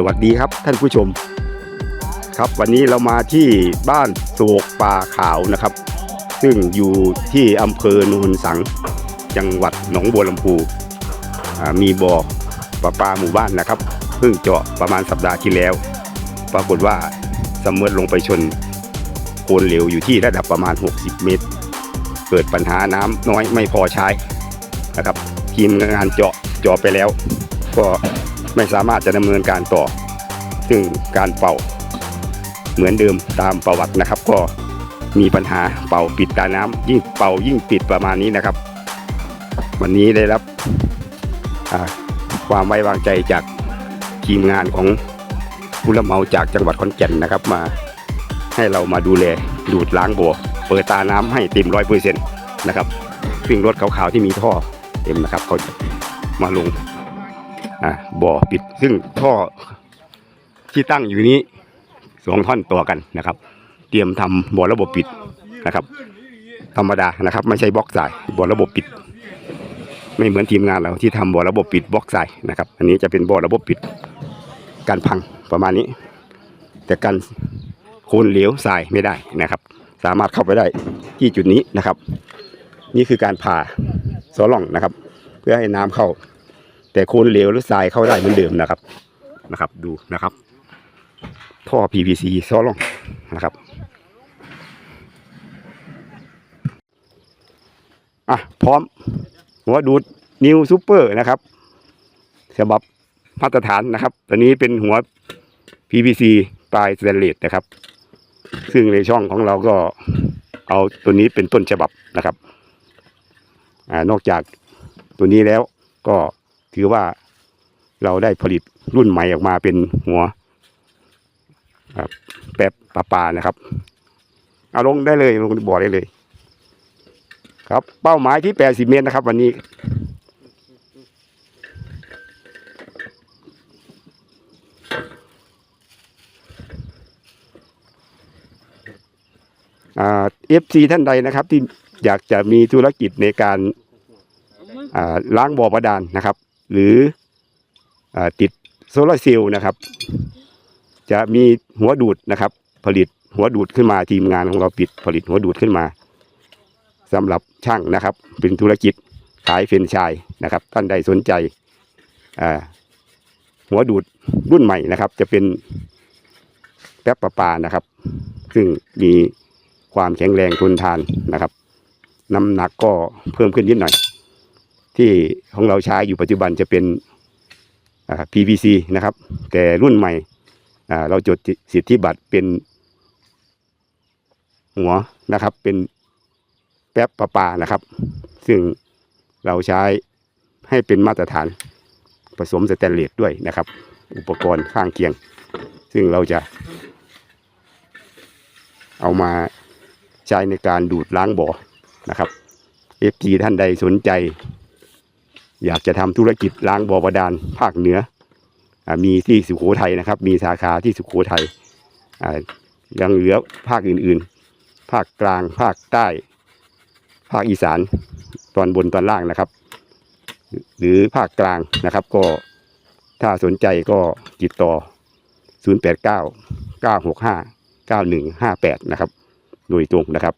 สวัสดีครับท่านผู้ชม ครับวันนี้เรามาที่บ้านโศกป่าขาวนะครับ ซึ่งอยู่ที่อำเภอโนนสัง จังหวัดหนองบัวลำพูมีบ่อประปาหมู่บ้านนะครับเพิ่งเจาะประมาณสัปดาห์ที่แล้ว ปรากฏว่าสำเมอลงไปชนโคลนเหลวอยู่ที่ระดับประมาณ 60 เมตร เกิดปัญหาน้ำน้อยไม่พอใช้นะครับ ทีมงานเจาะเจาะไปแล้ว ก็ ไม่สามารถจะดำเนินการต่อ ซึ่งการเป่าเหมือนเดิมตามประวัตินะครับ ก็มีปัญหาเป่าปิดตาน้ำยิ่งเป่ายิ่งปิดประมาณนี้นะครับ วันนี้ได้รับความไว้วางใจจากทีมงานของผู้รับเหมาจากจังหวัดขอนแก่นนะครับมาให้เรามาดูแลดูดล้างบ่อเปิดตาน้ำให้เต็มร้อยเปอร์เซ็นต์นะครับซึ่งรถขาวๆที่มีท่อเต็มนะครับเขาจะมาลง อ่าบ่อปิดซึ่งท่อที่ตั้งอยู่นี้สองท่อนต่อกันนะครับ เตรียมทำบ่อระบบปิดนะครับ ธรรมดานะครับ ไม่ใช่บล็อกสายบ่อระบบปิด ไม่เหมือนทีมงานเราที่ทำบ่อระบบปิดบล็อกสายนะครับ อันนี้จะเป็นบ่อระบบปิด การพังประมาณนี้ แต่การโคลนเหลวทรายไม่ได้นะครับ สามารถเข้าไปได้ที่จุดนี้นะครับ นี่คือการผ่าซอล่องนะครับ เพื่อให้น้ำเข้า แต่โคลนเหลวหรือทรายเข้าได้เหมือนเดิมนะครับนะครับ ดูนะครับ ท่อ PVC ซ้อลงนะครับอะพร้อมหัวดูดนิวซูเปอร์นะครับฉบับมาตรฐานนะครับตัวนี้เป็นหัว PVC ปลายสแตนเลสนะครับ ซึ่งในช่องของเราก็เอาตัวนี้เป็นต้นฉบับนะครับ อ่านอกจากตัวนี้แล้วก็ ถือว่าเราได้ผลิตรุ่นใหม่ออกมาเป็นหัวแป๊บปลาปลานะครับ เอาลงได้เลยลงบ่อได้เลย ครับเป้าหมายที่ 80 เมตรนะครับ วันนี้ เอฟซีท่านใดนะครับ ที่อยากจะมีธุรกิจในการล้างบ่อบาดาลนะครับ หรืออติดโซลาร์เซลล์นะครับ จะมีหัวดูดนะครับ ผลิตหัวดูดขึ้นมาทีมงานของเราปิดผลิตหัวดูดขึ้นมาสำหรับช่างนะครับ เป็นธุรกิจขายเฟรนชายนะครับ ท่านใดสนใจหัวดูดรุ่นใหม่นะครับ จะเป็นแป๊บประปานะครับ ซึ่งมีความแข็งแรงทนทานนะครับ น้ำหนักก็เพิ่มขึ้นนิดหน่อย ที่ของเราใช้อยู่ปัจจุบันจะเป็น PVC นะครับ แต่รุ่นใหม่เราจดสิทธิบัตรเป็นหัวนะครับ เป็นแป๊บประปานะครับ ซึ่งเราใช้ให้เป็นมาตรฐานผสมสแตนเลสด้วยนะครับ อุปกรณ์ข้างเคียง ซึ่งเราจะ เอามาใช้ในการดูดล้างบ่อนะครับ FG ท่านใดสนใจ อยากจะทำธุรกิจล้างบ่อบาดาลภาคเหนืออมีที่สุโขทัยนะครับ มีสาขาที่สุโขทัยยังเหลือภาคอื่นๆ ภาคกลางภาคใต้ ภาคอีสานตอนบนตอนล่างนะครับ หรือภาคกลางนะครับ ก็ถ้าสนใจก็ติดต่อ 089 965 9158 นะครับ โดยตรงนะครับ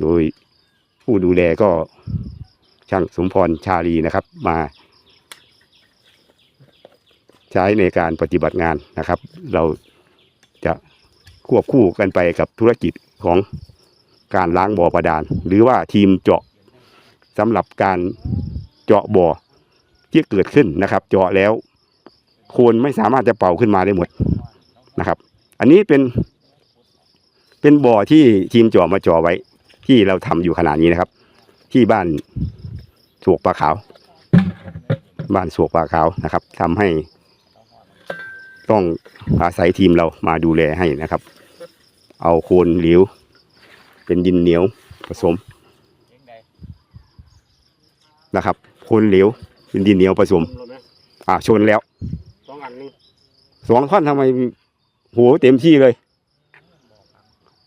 โดยผู้ดูแลก็ ช่างสมพรชาลีนะครับ มา ใช้ในการปฏิบัติงานนะครับ เราจะควบคู่กันไปกับธุรกิจของการล้างบ่อบาดาลหรือว่าทีมเจาะสำหรับการเจาะบ่อที่เกิดขึ้นนะครับ เจาะแล้วโคนไม่สามารถจะเป่าขึ้นมาได้หมดนะครับ อันนี้เป็น เป็นบ่อที่ทีมเจาะมาเจาะไว้ ที่เราทำอยู่ขณะนี้นะครับ ที่บ้าน สวกปลาขาว บ้านสวกปลาขาวนะครับทำให้ ต้องอาศัยทีมเรามาดูแลให้นะครับ เอาโคลนเหลวเป็นดินเหนียวผสมนะครับโคลนเหลวเป็นดินเหนียวผสม อ่าชนแล้วสองอันนี้สองท่อนทำไมโหเต็มที่เลย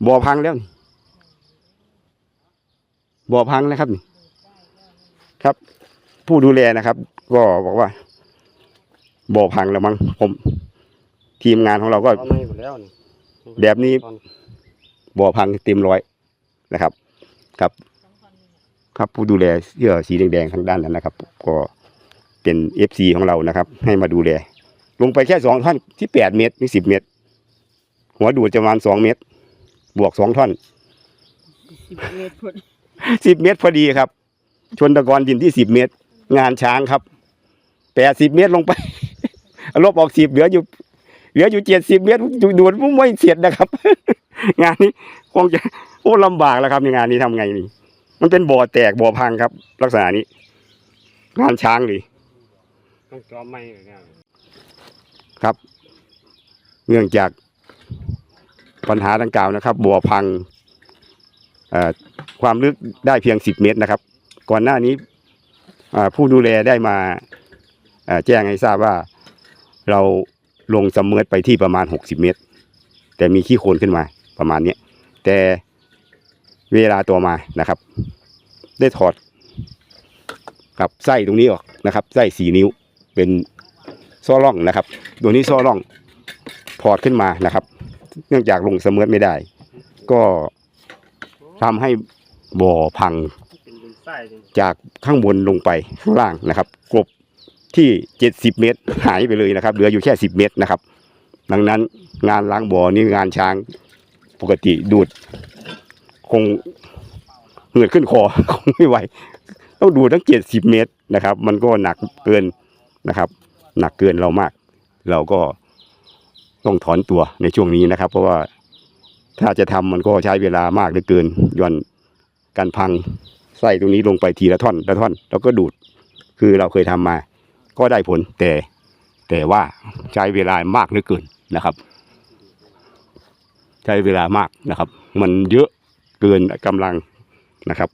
บ่อพังแล้วนี่บ่อพังแล้วครับนี่ ครับ ผู้ดูแลนะครับ ก็บอกว่าบ่อพังแล้วมั้งผม ทีมงานของเราก็ เอาไม่หมดแล้วนี่แบบนี้ บ่อพังเต็มร้อยนะครับ ครับ ครับผู้ดูแลเสื้อสีแดงๆทางด้านนั้นนะครับ ก็เป็นเอฟซีของเรานะครับ ให้มาดูแล ลงไปแค่สองท่อนที่แปดเมตรนี่สิบเมตร หัวดูดจะประมาณสองเมตร บวกสองท่อนสิบเอ็ดพอดี สิบเมตรพอดีครับ ชนตะกอนดินที่สิบเมตร งานช้างครับแปดสิบเมตรลงไปลบออกสิบเหลืออยู่ เหลืออยู่เจ็ดสิบเมตรดูดูดมุ้งไม่เสร็จนะครับ งานนี้คงจะโอ้ลำบากแล้วครับในงานนี้ทำไงนี่ มันเป็นบ่อแตกบ่อพังครับ ลักษณะนี้ งานช้างเลยต้องจอมไม่เลยเนี่ยครับ เนื่องจากปัญหาดังกล่าวนะครับ บ่อพังเอ่อความลึกได้เพียงสิบเมตรนะครับ ก่อนหน้านี้ผู้ดูแลได้มาแจ้งให้ทราบว่าเราลงสำเมิดไปที่ประมาณหกสิบเมตร แต่มีขี้โคลนขึ้นมาประมาณนี้แต่เวลาต่อมานะครับ ได้ถอดกับไส้ตรงนี้ออกนะครับไส้สี่นิ้วเป็นซ้อร่องนะครับ ตัวนี้ซ้อร่องถอดขึ้นมานะครับ เนื่องจากลงเสมอไม่ได้ ก็ทำให้บ่อพัง จากข้างบนลงไปข้างล่างนะครับกบที่เจ็ดสิบเมตรหายไปเลยนะครับ เหลืออยู่แค่สิบเมตรนะครับ ดังนั้นงานล้างบ่อนี่งานช้างปกติดูด คงเหงื่อขึ้นคอคงไม่ไหวต้องดูดตั้งเจ็ดสิบเมตรนะครับ มันก็หนักเกินนะครับ หนักเกินเรามาก เราก็ต้องถอนตัวในช่วงนี้นะครับ เพราะว่าถ้าจะทำมันก็ใช้เวลามากเหลือเกินย่อนการพัง ไส้ตรงนี้ลงไปทีละท่อนละท่อน แล้วก็ดูดคือเราเคยทำมา ก็ได้ผลแต่แต่ว่าใช้เวลามากเหลือเกินนะครับ ใช้เวลามากนะครับ มันเยอะเกินกำลังนะครับ